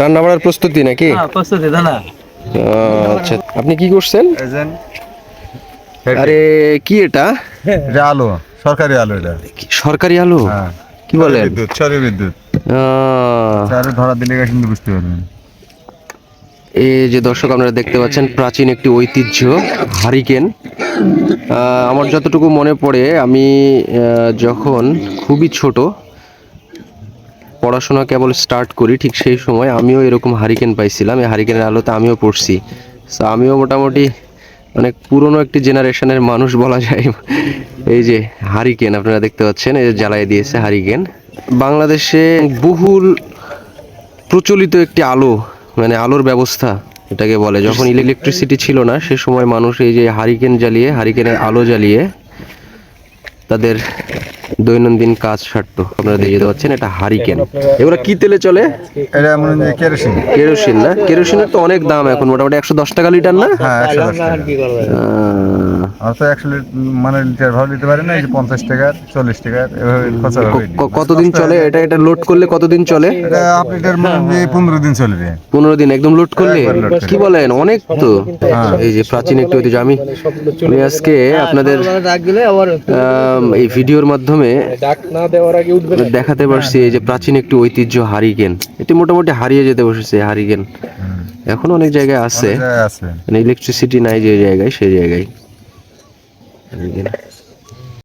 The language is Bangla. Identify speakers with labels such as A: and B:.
A: রান্না বাড়ার প্রস্তুতি নাকি?
B: হ্যাঁ প্রস্তুতি দাদা
A: আচ্ছা। আপনি কি করছেন? আরে কি এটা?
C: আলো সরকারি আলো এটা।
A: সরকারি আলু?
C: হ্যাঁ।
A: কি বলেন?
C: বিদ্যুৎ সরি বিদ্যুৎ। ধরা দিলে কিন্তু বুঝতে পারবেন।
A: এই যে দর্শক আপনারা দেখতে পাচ্ছেন প্রাচীন একটি ঐতিহ্য হারিকেন। আমার যতটুকু মনে পড়ে আমি যখন খুবই ছোট পড়াশোনা কেবল স্টার্ট করি, ঠিক সেই সময় আমিও এরকম হারিকেন পাইছিলাম। এই হারিকেনের আলোতে আমিও পড়ছি। সো আমিও মোটামুটি অনেক পুরনো একটি জেনারেশনের মানুষ বলা যায়। এই যে হারিকেন আপনারা দেখতে পাচ্ছেন, এই যে জ্বালাই দিয়েছে হারিকেন বাংলাদেশে বহুল প্রচলিত একটি আলো মানে আলোর ব্যবস্থা এটাকে বলে। যখন ইলেকট্রিসিটি ছিল না, সে সময় মানুষ এই যে হারিকেন জ্বালিয়ে হারিকেনের আলো জ্বালিয়ে তাদের দৈনন্দিন কাজ সারত আপনারা দেখতে পাচ্ছেন এটা হারিকেন। এগুলো কি তেলে চলে?
C: এটা কেরোসিন।
A: কেরোসিন না? কেরোসিনের তো অনেক দাম এখন মোটামুটি একশো দশ টাকা লিটার না?
C: হ্যাঁ একশো দশ টাকা
A: আহ,
C: আর তো একশো মানে লিটার ভালো নিতে পারে না এই যে পঞ্চাশ টাকার চল্লিশ টাকার এভাবে খরচা
A: কতদিন চলে? এটা এটা লোড করলে কতদিন চলে?
C: এটা হাফ লিটার মানে পনেরো দিন চলবে।
A: পনেরো দিন একদম লোড করলে। কি বলেন অনেক তো। এই যে প্রাচীন একটি ঐতিহ্য আমি আমি আজকে আপনাদের এই ভিডিওর মাধ্যমে দেখাতে পারছি এই যে প্রাচীন একটি ঐতিহ্য হারিকেন। এটি মোটামুটি হারিয়ে যেতে বসেছে হারিকেন। এখন অনেক জায়গায় আছে।
C: অনেক জায়গায় আছে।
A: মানে ইলেকট্রিসিটি নাই যে জায়গায় সেই জায়গায়। হারিকেন